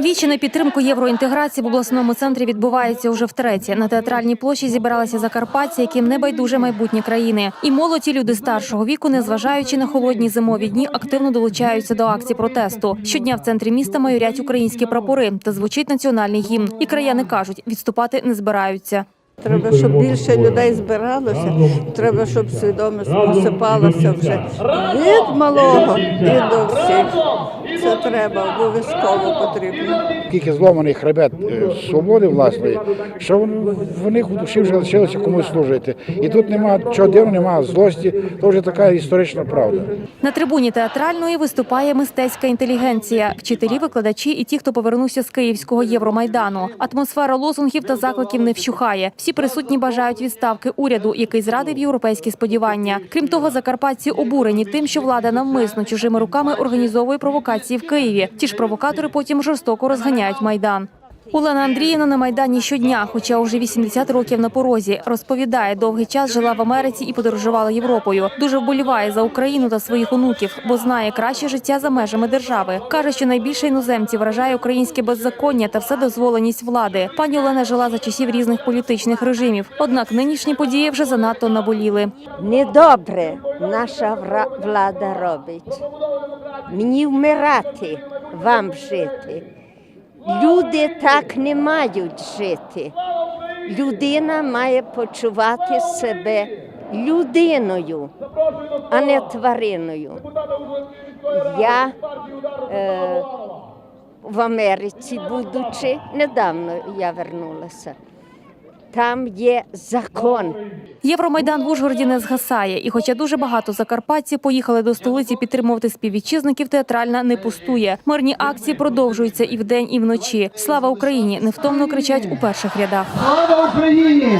Вічі на підтримку євроінтеграції в обласному центрі відбувається уже втретє. На театральній площі зібралися закарпатці, яким не байдуже майбутнє країни. І молоді люди старшого віку, незважаючи на холодні зимові дні, активно долучаються до акцій протесту. Щодня в центрі міста майорять українські прапори та звучить національний гімн. І краяни кажуть, відступати не збираються. Треба, щоб більше людей збиралося. Треба, щоб свідомість просипалася вже від малого і до всіх. Треба обов'язково потрібно. Скільки зломаний хребет е, свободи власної, що вони- в них у душі вже лишилося комусь служити. І тут нема чого дивного, немає злості, то вже така історична правда. На трибуні театральної виступає мистецька інтелігенція, вчителі, викладачі і ті, хто повернувся з Київського Євромайдану. Атмосфера лозунгів та закликів не вщухає. Всі присутні бажають відставки уряду, який зрадив європейські сподівання. Крім того, закарпатці обурені тим, що влада навмисно чужими руками організовує провокації в Києві. Ті ж провокатори потім жорстоко розганяють майдан. Олена Андріївна на майдані щодня, хоча уже 80 років на порозі, розповідає, довгий час жила в Америці і подорожувала Європою. Дуже вболіває за Україну та своїх онуків, бо знає краще життя за межами держави. каже, що найбільше іноземців вражає українське беззаконня та вседозволеність влади. Пані Олена жила за часів різних політичних режимів. Однак нинішні події вже занадто наболіли. Недобре наша влада робить. Мені вмирати, вам жити. Люди так не мають жити. Людина має почувати себе людиною, а не твариною. Я е, в Америці, будучи, недавно я вернулася. Там є закон. Євромайдан в Ужгороді не згасає, і хоча дуже багато закарпатців поїхали до столиці підтримувати співвітчизників, театральна не пустує. Мирні акції продовжуються і вдень, і вночі. Слава Україні! Невтомно кричать у перших рядах. Слава Україні!